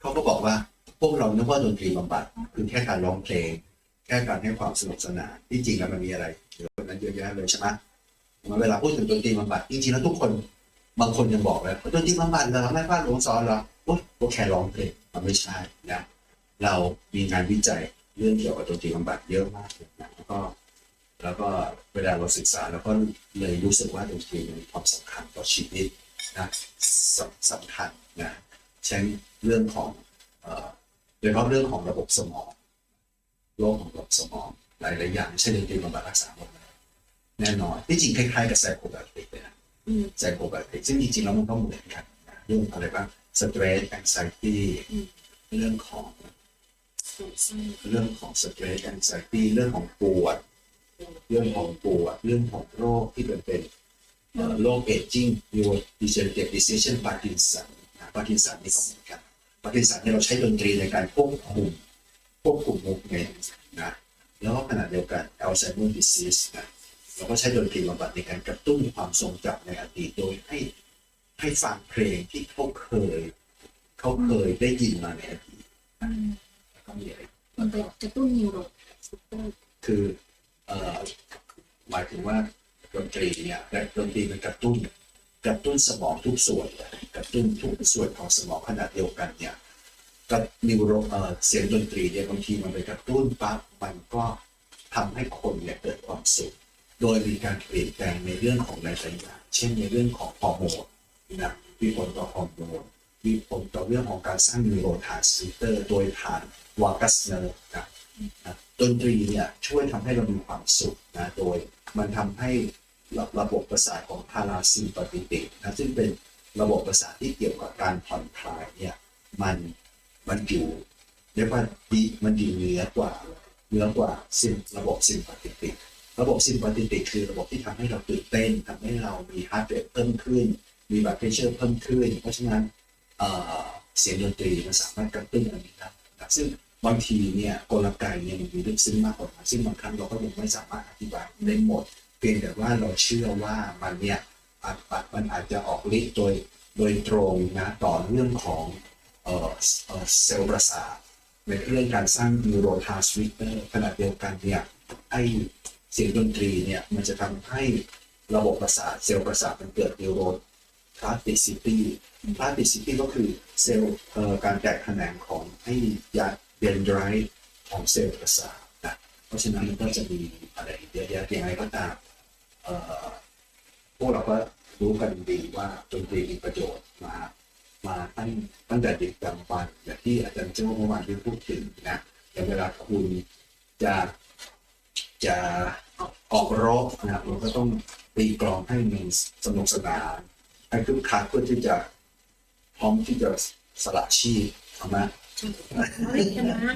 เขาก็บอกว่าพวกเรานึกว่าดนตรีบำบัดคือแค่การร้องเพลง แค่การให้ความสนุกสนานที่จริงแล้วมันมีอะไรเยอะนั้นเยอะแยะเลยใช่ไหมเวลาพูดถึงดนตรีบำบัดจริงๆแล้วทุกคนบางคนยังบอกเลยว่าดนตรีบำบัดเหรอไม่พลาดหลวงสอนเหรอโอ๊ยก็แค่ร้องเพลงมันไม่ใช่นะเรามีงานวิจัยเรื่องเกี่ยวกับดนตรีบำบัดเยอะมากเลยนะแล้วก็แล้วก็เวลาเราศึกษาแล้วก็เลยรู้สึกว่าดนตรีมีความสำคัญต่อชีวิตนะสำคัญนะ เช่นเรื่องของโดยเฉพาะเรื่องของระบบสมองโรคของระบบสมองหลายๆอย่างเช่นดนตรีบำบัดรักษาหมดเลยแน่นอนที่จริงคล้ายๆกับไซโคแบติกเลยนะไซโคแบติกซึ่งจริงๆแล้วมันก็เหมือนกันเรื่องอะไรบ้างสเตรสแอนไซตี้เรื่องของเรื่องของสเตรสแอนไซตี้เรื่องของปวด เรื่องของปวด เรื่องของโรคที่เป็นเป็นโรคเอจจิ้ง neurodegenerative disease ปาร์กินสัน ปาร์กินสันนี่ก็เหมือนกันปาร์กินสันเนี่ยเราใช้ดนตรีในการควบคุมควบคุมมุกเมนนะแล้วก็ขณะเดียวกัน Alzheimer disease นะเราก็ใช้ดนตรีบำบัดในการกระตุ้นความทรงจำในอดีตโดยให้ให้ฟังเพลงที่เขาเคยเขาเคยได้ยินมาในอดีตอืมแล้วก็มีอะไรมันไปกระตุ้นนิวโรคือเอ่อหมายถึงว่าดนตรีเนี่ยและดนตรีมันกระตุ้น กระตุ้นสมองทุกส่วน กระตุ้นทุกส่วนของสมองขนาดเดียวกันเนี่ยกับนิวโรเอเสียงดนตรีเนี่ยบางทีมันไปกระตุ้นปั๊บมันก็ทำให้คนเนี่ยเกิดความสุข โดยมีการเปลี่ยนแปลงในเรื่องของหลายๆอย่างเช่นในเรื่องของฮอร์โมนนะมีผลต่อฮอร์โมนมีผลต่อเรื่องของการสร้างนิวโรทรานสมิเตอร์โดยผ่านวากัสเนอร์นะดนตรีเนี่ยช่วยทำให้เรามีความสุขนะโดยมันทำให้ ระระบบประสาทของพาราซิมปติติกนะซึ่งเป็นระบบประสาทที่เกี่ยวกับการผ่อนคลายเนี่ยมันมันอยู่เรียกว่าดีมันอยู่เหนือกว่าเหนือกว่าซิมระบบซิมปติติกระบบซิมปติติกคือระบบที่ทำให้เราตื่นเต้นทำให้เรามีฮาร์ดเรทเพิ่มขึ้น มีบัตเพรเชอร์เพิ่มขึ้น เพราะฉะนั้นเสียงดนตรีมันสามารถกระตุ้นอันนี้ได้ซึ่งบางทีเนี่ยกลไกเนี่ยมันมีลึกซึ้งมากกว่าซึ่งบางครั้งเราก็ยังไม่สามารถอธิบายได้หมด เพียงแต่ว่าเราเชื่อว่ามันเนี่ยอาจอาจมันอาจจะออกฤทธิ์โดยโดยตรงนะต่อเรื่องของเออเออเซลล์ประสาทในเรื่องการสร้างนิวโรทาสมิเตอร์ขณะเดียวกันเนี่ยไอเสียงดนตรีเนี่ยมันจะทำให้ระบบประสาทเซลล์ประสาทมันเกิดนิวโรพลาสติซิตี้พลาสติซิตี้ก็คือเซลล์การแตกแขนงของให้ยาเดนไดร์ของเซลล์ประสาทนะเพราะฉะนั้นมันก็จะมีอะไร เยอะแยะอย่างไรก็ตามพวกเราก็รู้กันดีว่าดนตรีมีประโยชน์มามาตั้งตั้งแต่เด็กจำวันอย่างที่อาจารย์เจ้าเมื่อวานที่พูดถึงนะอย่างเวลาคุณจะจะออกรบนะคุณก็ต้องตีกลองให้มันสนุกสนานให้คึกคักเพื่อที่จะพร้อมที่จะสละชีพ ถูกไหมะ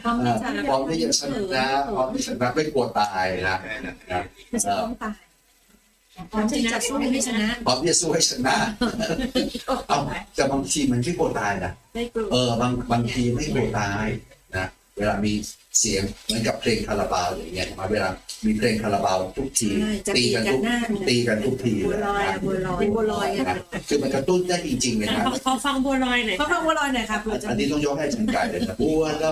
พร้อมที่จะพร้อมที่จะชนะพร้อมที่ชนะไม่กลัวตายนะครับไม่ใช่พร้อมตายพร้อมที่จะสู้ให้ชนะพร้อมที่จะสู้ให้ชนะเอาแต่บางทีมันไม่กลัวตายนะเออบางบางทีไม่กลัวตายนะเวลามี เสียงเหมือนกับเพลงคาราบาวอย่างเงี้ยมาเวลามีเพลงคาราบาวทุกทีใช่จะตีตีกันกัทุนกหน้าตีกันทุกทีบัวเลยลอยนะอะบัวลอยบัวลอยอะนะคือมันกระตุ้นได้จริงๆเลยนะขอฟังบัวลอยหน่อยเขาฟังบัวลอยหน่อยค่ะเผื่อจะอันนี้ต้องยกให้ฉันไก่เลยนะบัวลอ